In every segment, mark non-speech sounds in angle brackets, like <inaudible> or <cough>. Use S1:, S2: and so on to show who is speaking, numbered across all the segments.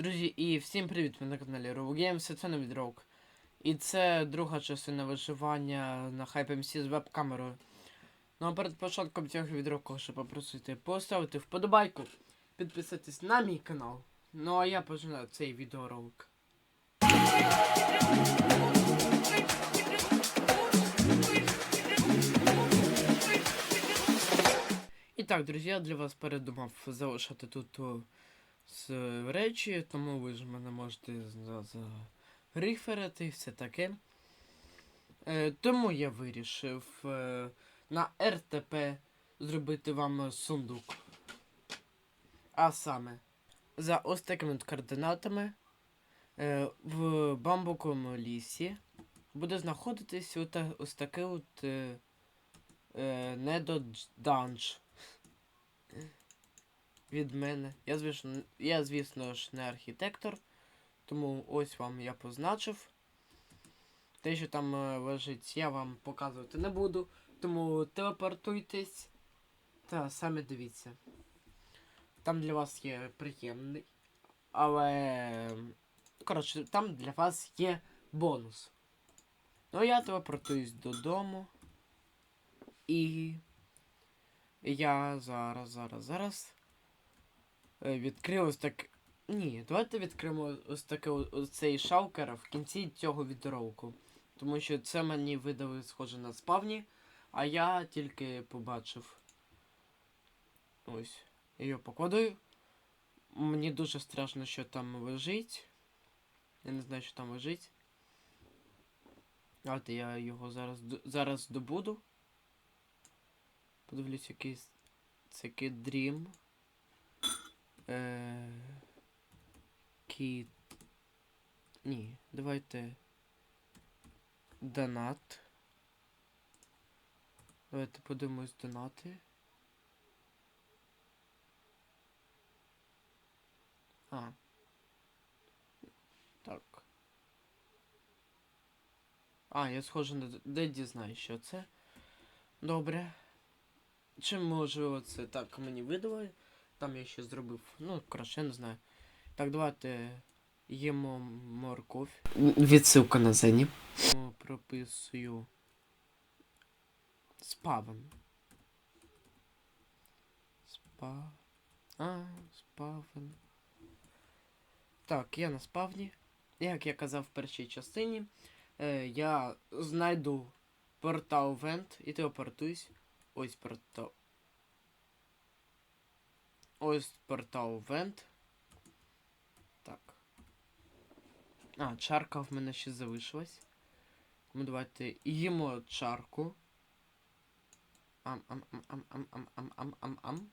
S1: Друзі, і всім привіт! Ви на каналі Row Games, це новий Дрог. І це друга частина виживання на HypeMC з веб-камерою. Ну а перед початком цього відео хочу попросити поставити вподобайку, підписатись на мій канал. Ну а я починаю цей відеоролик. І так, друзі, я для вас передумав залишати тут з речі, тому ви ж мене можете риферити і все таке. Е, тому я вирішив е, на РТП зробити вам сундук. А саме, за ось такими координатами е, в бамбуковому лісі буде знаходитись ось такий от е, е, недоданж від мене. Я, звісно, я, звісно ж, не архітектор, тому ось вам я позначив. Те, що там е, лежить, я вам показувати не буду. Тому телепортуйтесь та самі дивіться. Там для вас є приємний. Але. Коротше, там для вас є бонус. Ну, я телепортуюсь додому. І. Я зараз, зараз, зараз. Е, Відкрив ось так. Ні, давайте відкриємо ось таке ось цей шалкер в кінці цього відеоролику. Тому що це мені видали схоже на спавні, а я тільки побачив. Ось. Його покладаю. Мені дуже страшно, що там лежить. Я не знаю, що там лежить. Давайте я його зараз, зараз добуду. Подивлюсь, який це Дрім. Е... Кіт. Ні, давайте. Донат. Давайте подивимось донати. А. Так. А, я схожу на Д- де дізнаюсь, що це. Добре. Чим можливо це так мені видали? Там я ще зробив. Ну, я не знаю. Так, давайте їмо морковь. Відсилка на зені. Прописую. Спавен. Спа. А, спавен. Так, я на спавні. Як я казав в першій частині, е, я знайду портал Вент і телепортуюсь. Ось портал. Ось портал Вент. Так. А, чарка в мене ще залишилась. Тому давайте їмо чарку. Ам ам ам ам ам ам ам ам ам ам.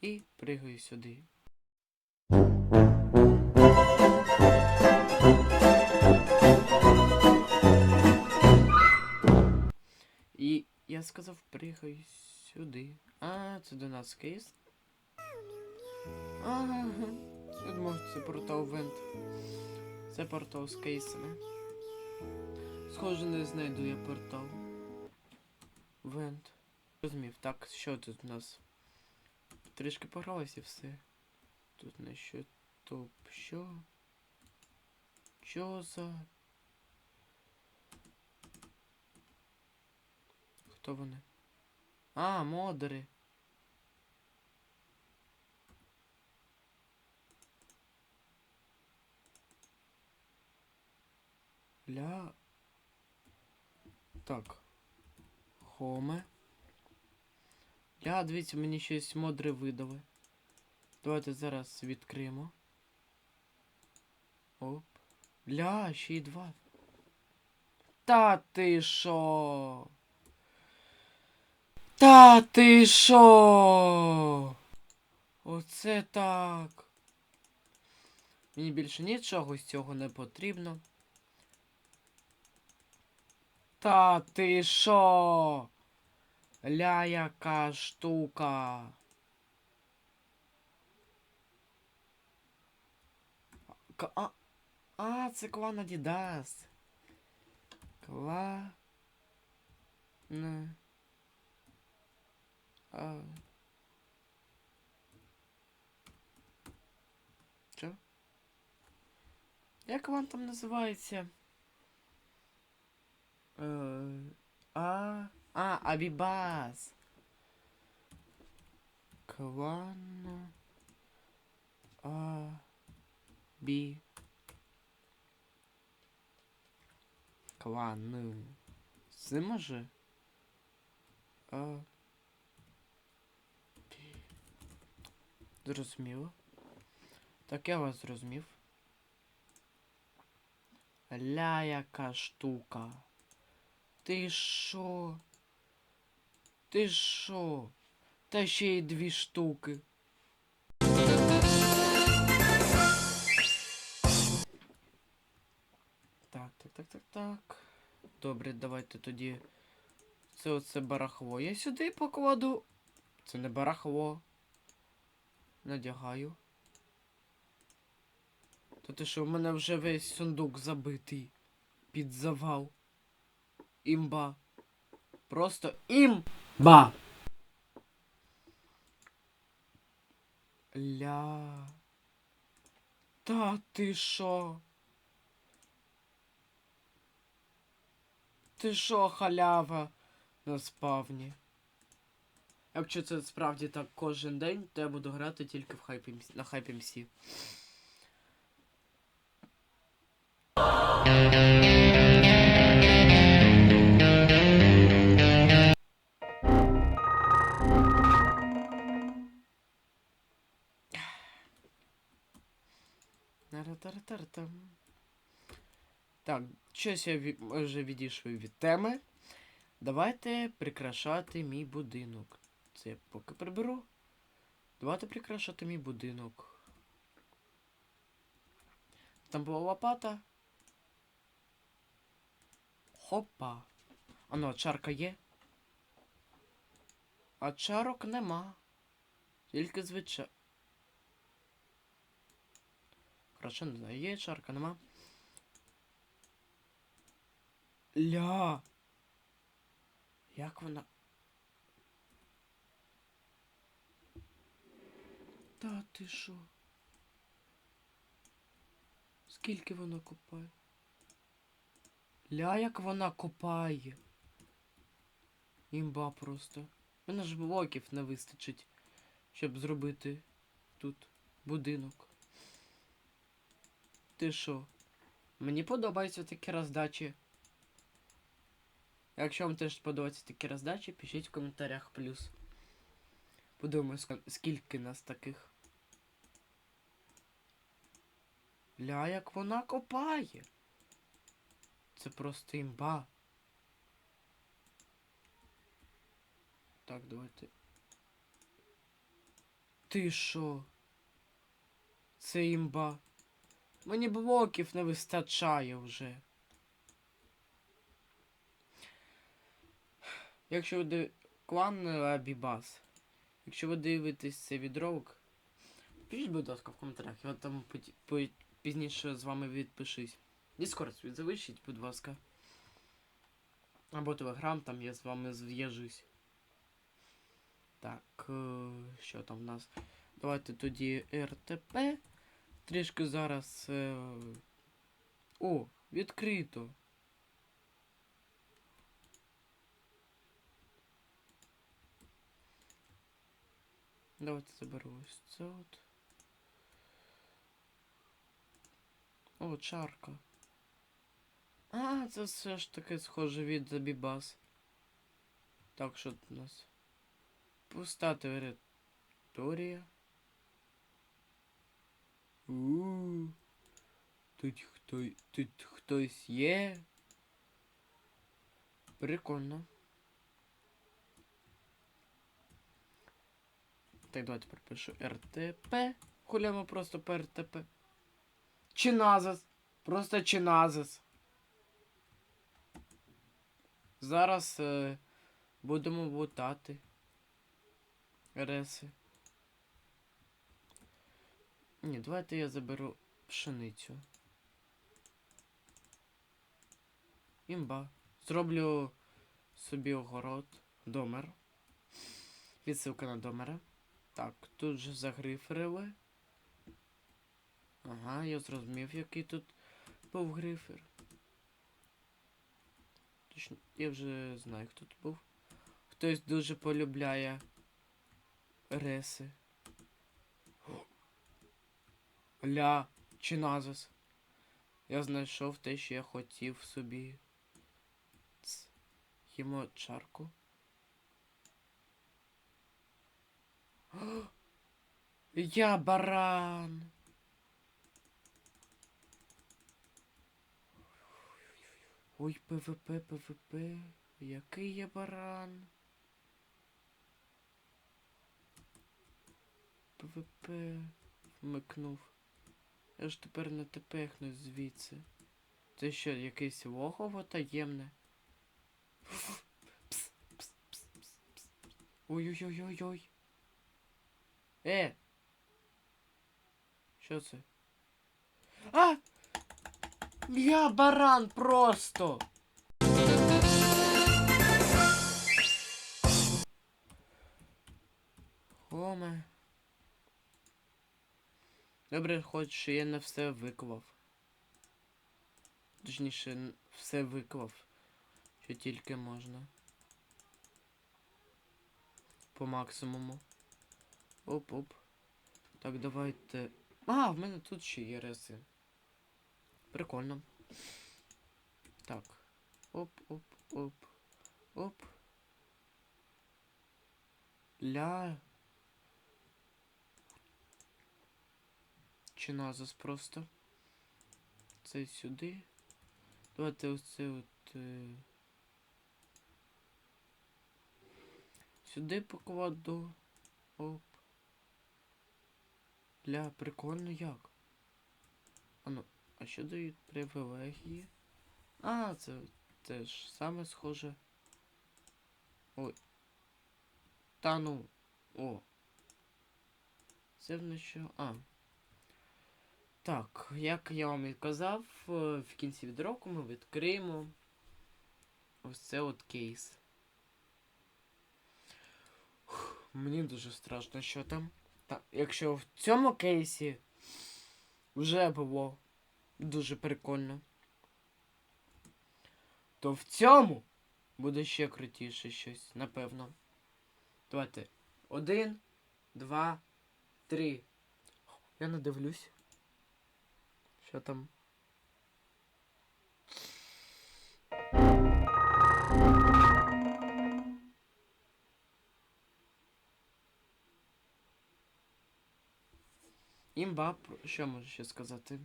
S1: І пригаю сюди. І я сказав, пригай сюди. А, це до нас кейс. Ага. Я думав, це портал Вент. Це портал з кейсами. Схоже, не знайду я портал. Вент. Розумів. Так, що тут у нас? Трішки погралося все. Тут не що топ. Що? Що за. Хто вони? А, модери. Ля. Так. Хоме. Ля, дивіться, мені щось модре видали. Давайте зараз відкриємо. Оп. Ля, ще й два. Та ти шо? Та ти шо? Оце так. Мені більше нічого з цього не потрібно. Та ти шо? Ля яка штука. К- А, а це клан Адідас. Кла... Не. А... Що? Як вам там називається? Е, а. А, Абібас. Клан. А. Бі. Клан. Це може? А. Зрозуміло. Так я вас зрозумів. Ля яка штука. Ти шо? Ти шо? Та ще й дві штуки. Так, так, так, так, так. Добре, давайте тоді. Це оце барахло. Я сюди покладу. Це не барахло. Надягаю. Та ти що, в мене вже весь сундук забитий. Під завал. Імба. Просто імба. Ля. Та ти що? Ти що, халява на спавні? Якщо це справді так кожен день, то я буду грати тільки в хайпі МС- на хайпі МС. Тара-тара-тара-там. Так, щось я вже відійшов від теми. Давайте прикрашати мій будинок. Це я поки приберу. Давайте прикрашати мій будинок. Там була лопата. Хопа. А ну, а чарка є? А чарок нема. Тільки звичайно. Хорошо, не знаю, є чарка, нема. Ля. Як вона. Та ти що? Скільки вона копає? Ля, як вона копає. Імба просто. Мене ж блоків не вистачить, щоб зробити тут будинок. Ти що? Мені подобаються такі роздачі. Якщо вам теж подобаються такі роздачі, пишіть в коментарях плюс. Подумаю, скільки нас таких. Ля, як вона копає. Це просто імба. Так, давайте. Ти що? Це імба. Мені блоків не вистачає вже. Якщо ви див... клан Абібас. Якщо ви дивитесь цей відролик, пишіть, будь ласка, в коментарях. Я там пізніше з вами відпишусь. Дискорд свій залишіть, будь ласка. Або телеграм, там я з вами зв'яжусь. Так, е, що там в нас? Давайте тоді РТП. Трішки зараз. Е... О, відкрито. Давайте заберу ось це от. О, чарка. А, це все ж таки схоже від Забібас. Так, що тут у нас? Пуста територія. У. Тут хто тут хтось є. Прикольно. Так, давайте пропишу РТП. Хулямо просто по РТП. Чиназис. Просто чиназис. Зараз е, будемо лутати. Реси. Ні, давайте я заберу пшеницю. Імба. Зроблю собі огород. Домер. Відсилка на домера. Так, тут же загриферили. Ага, я зрозумів, який тут був грифер. Точно, я вже знаю, хто тут був. Хтось дуже полюбляє реси. Ля, чи назис. Я знайшов те, що я хотів собі. Ц. Їмо чарку. <gasps> Я баран. Ой, ПВП, ПВП. Який я баран. ПВП вмикнув. Я ж тепер не тепехнусь звідси. Це що, якесь логово таємне? Ой-ой-ой-ой-ой. Е! Що це? А! Я баран просто! Хоме. Добре, хоч я не все виклав. Точніше, все виклав, що тільки можна. По максимуму. Оп-оп. Так, давайте. А, в мене тут ще є реси. Прикольно. Так. Оп-оп-оп. Оп. Ля. Чи назас просто. Це сюди. Давайте оце от. Е... Сюди покладу. Оп. Ля, прикольно як. А ну, а що дають привілегії? А, це теж саме схоже. Ой. Та ну. О. Це в що? А. Так, як я вам і казав, е, в кінці відроку ми відкриємо ось це от кейс. Мені дуже страшно, що там. Так, якщо в цьому кейсі вже було дуже прикольно, то в цьому буде ще крутіше щось, напевно. Давайте. Один, два, три. Я не дивлюсь. Що там? Імба, що можу ще сказати?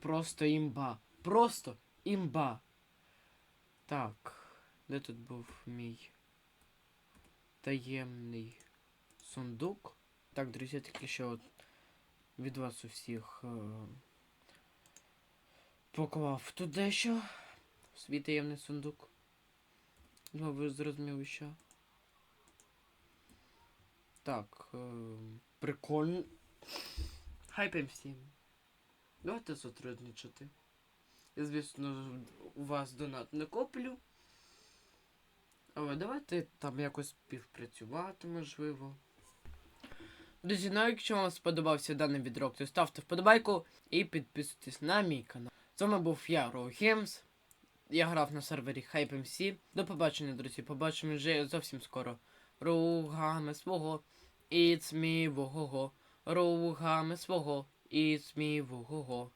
S1: Просто імба. Просто імба. Так, де тут був мій таємний сундук? Так, друзі, таки що от від вас усіх е поклав тут дещо. Свій таємний сундук. Ну, ви зрозуміли, що. Так, е прикольно. Хайпим всім. Давайте сотрудничати. Я, звісно, у вас донат не коплю. Але давайте там якось співпрацювати, можливо. Друзі, ну якщо вам сподобався даний відрок, то ставте вподобайку і підписуйтесь на мій канал. З вами був я, Роу Я грав на сервері HypeMC. До побачення, друзі. Побачимо вже зовсім скоро. Ругами свого. It's me, вого. Ругами свого. і me, вого.